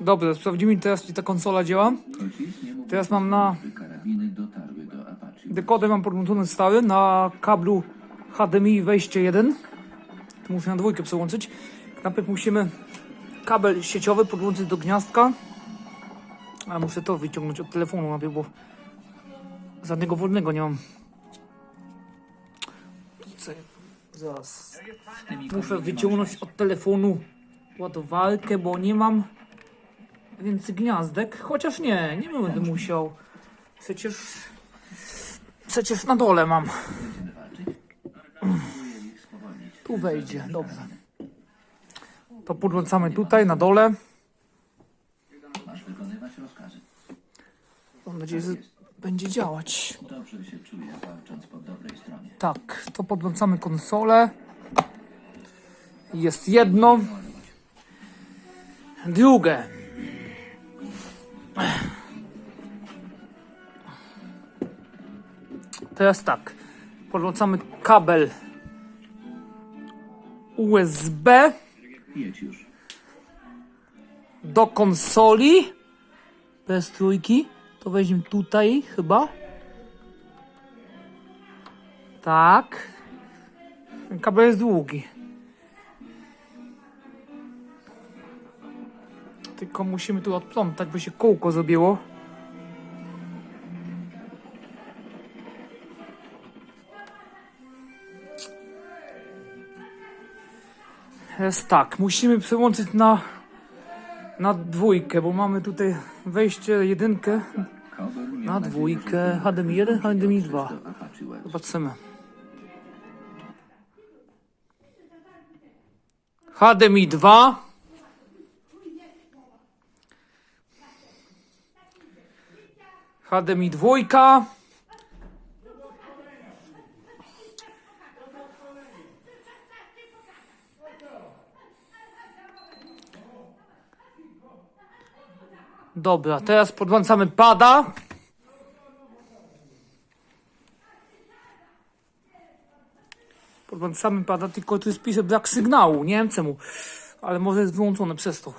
Dobrze, sprawdzimy teraz, czy ta konsola działa. Teraz mam na dekoder mam podłączony stary na kablu HDMI wejście 1. Tu muszę na dwójkę przełączyć. Najpierw musimy kabel sieciowy podłączyć do gniazdka. A muszę to wyciągnąć od telefonu najpierw, bo żadnego wolnego nie mam. Zaraz. Muszę wyciągnąć od telefonu ładowarkę, bo nie mam więcej gniazdek. Chociaż nie, nie będę musiał. Przecież Przecież na dole mam. Tu wejdzie, dobrze. To podłączamy tutaj, na dole. Mam nadzieję, że będzie działać. Dobrze się czuję, walcząc po dobrej stronie. Tak, to podłączamy konsolę. Jest jedno. Drugie. Teraz tak. Podłączamy kabel USB do konsoli. Bez trójki. To weźmiemy tutaj chyba. Tak. Ten kabel jest długi. Tylko musimy tu odplątać, by się kółko zrobiło. Jest tak, musimy przełączyć na na dwójkę, bo mamy tutaj wejście jedynkę na dwójkę HDMI 1, HDMI 2. że do Apache Web. Zobaczymy. HDMI 2. HDMI 2. Dobra, teraz podłączamy pada. Podłączamy pada, tylko tu jest pisze brak sygnału, nie wiem czemu, ale może jest wyłączone przez to.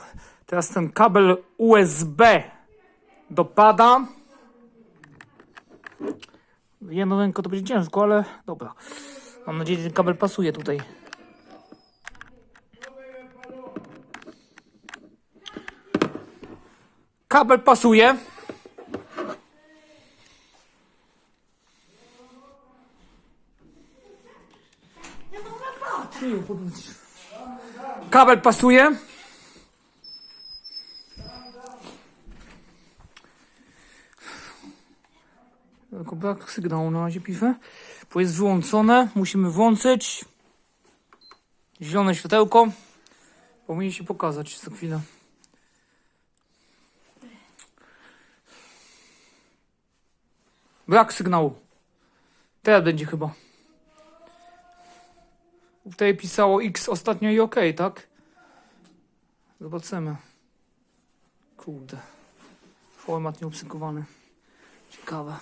Teraz ten kabel USB do pada. Jedną ręką to będzie ciężko, ale dobra. Mam nadzieję, że ten kabel pasuje tutaj. Kabel pasuje. Kabel pasuje. Tylko brak sygnału na razie piszę. Bo jest wyłączone. Musimy włączyć. Zielone światełko. Powinien się pokazać za chwilę. Brak sygnału. Teraz będzie chyba. Tutaj pisało X ostatnio i OK, tak? Zobaczymy. Kurde. Format nieobsługowany. Ciekawe.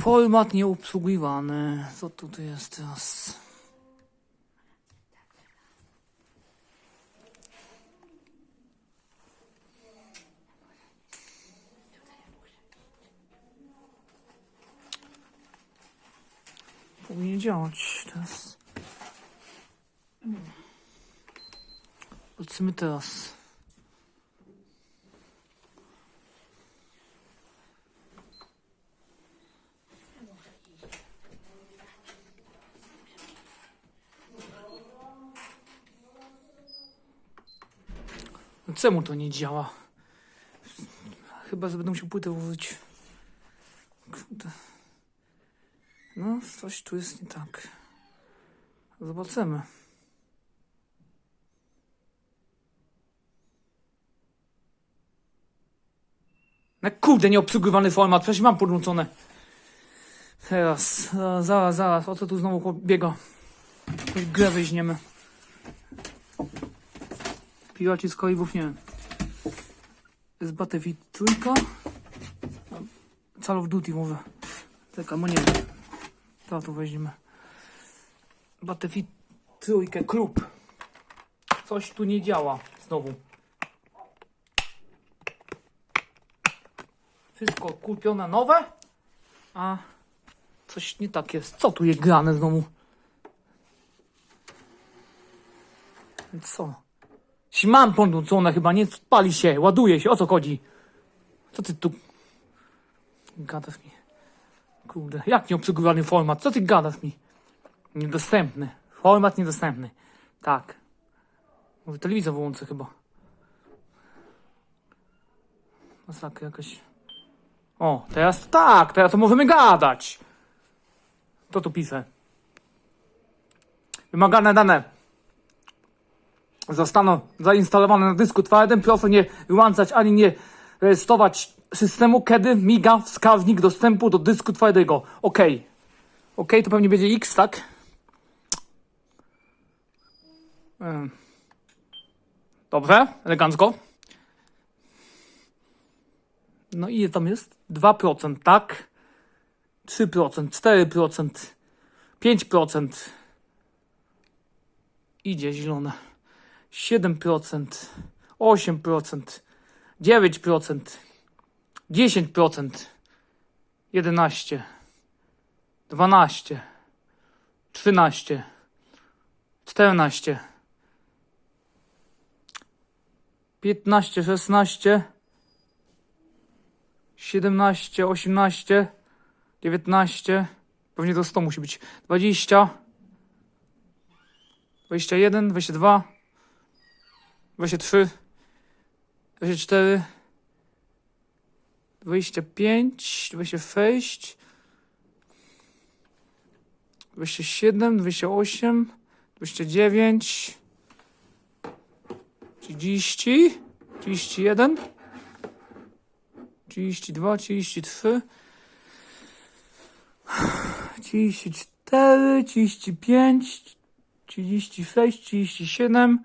Format nieobsługiwany. Co tutaj jest teraz? Powinien działać teraz. Zobaczymy teraz. No Czemu to nie działa? Chyba, będę musiał płytę użyć. Kurde. No, coś tu jest nie tak. Zobaczymy. No kurde, nieobsługowany format, przecież mam podłączone. Teraz, zaraz, zaraz, o co tu znowu biega? Jakąś grę weźmiemy. Piraci z Karibów, nie wiem. Battlefield trójka. Call of Duty. Czekaj, bo nie wiem. To tu weźmiemy. Battlefield trójkę, klub. Coś tu nie działa. Znowu. Wszystko kupione nowe, a coś nie tak jest. Co tu jest grane znowu? Co? Mam podłączone chyba, nie pali się, ładuje się, o co chodzi? Co ty tu gadasz mi? Kurde, jak nieobsługowany format? Co ty gadasz mi? Niedostępny. Format niedostępny. Tak. Może telewizor wyłączę chyba. Masakra jakaś. O, teraz tak, teraz to możemy gadać. To tu piszę. Wymagane dane zostaną zainstalowane na dysku twardym. Proszę nie wyłączać ani nie rejestrować systemu, kiedy miga wskaźnik dostępu do dysku twardego. OK. OK, to pewnie będzie X, tak? Dobrze, elegancko. No i tam jest? 2%, tak? 3%, 4%, 5%. Idzie zielone. 7%, 8%, 9%, 10%, 11, 12, 13, 14, 15, 16, 17, 18, 19, pewnie to 100 musi być, 20, 21, 22, 23, 24, 25, 26, 27, 28, 29, 30, 31, 32, 33, 34, 35, 36, 37,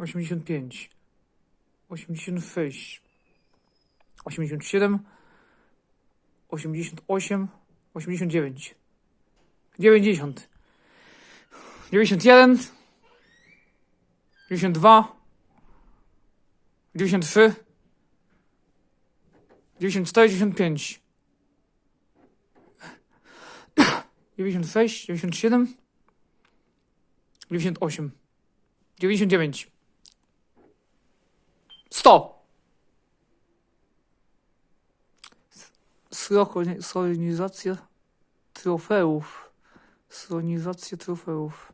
85, 86, 87, 88, 89, 90, 91, 92, 93, 94, 95, 96, 97, 98, 99, 100. Synchronizacja trofeów. Synchronizacja trofeów.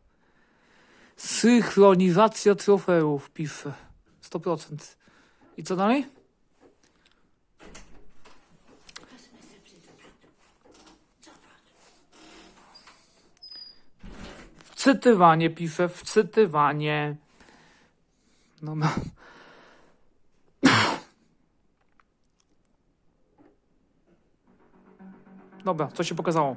Synchronizacja trofeów, pisze. 100%. I co dalej? Wczytywanie pisze, wczytywanie. No, no. Dobra, co się pokazało?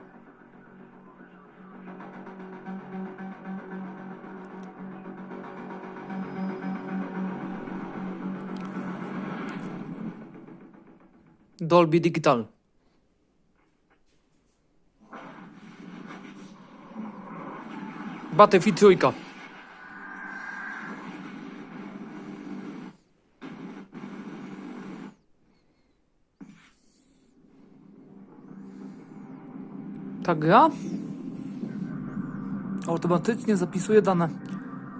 Dolby Digital. Battlefield trójka. Ta gra automatycznie zapisuje dane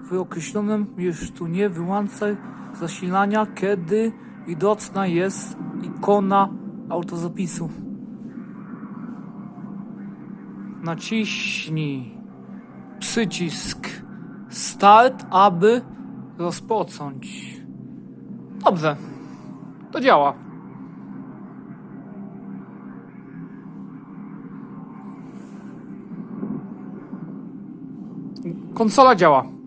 w określonym już tu nie wyłączaj zasilania, kiedy widoczna jest ikona autozapisu. Naciśnij przycisk Start, aby rozpocząć. Dobrze, to działa. Konsola działa.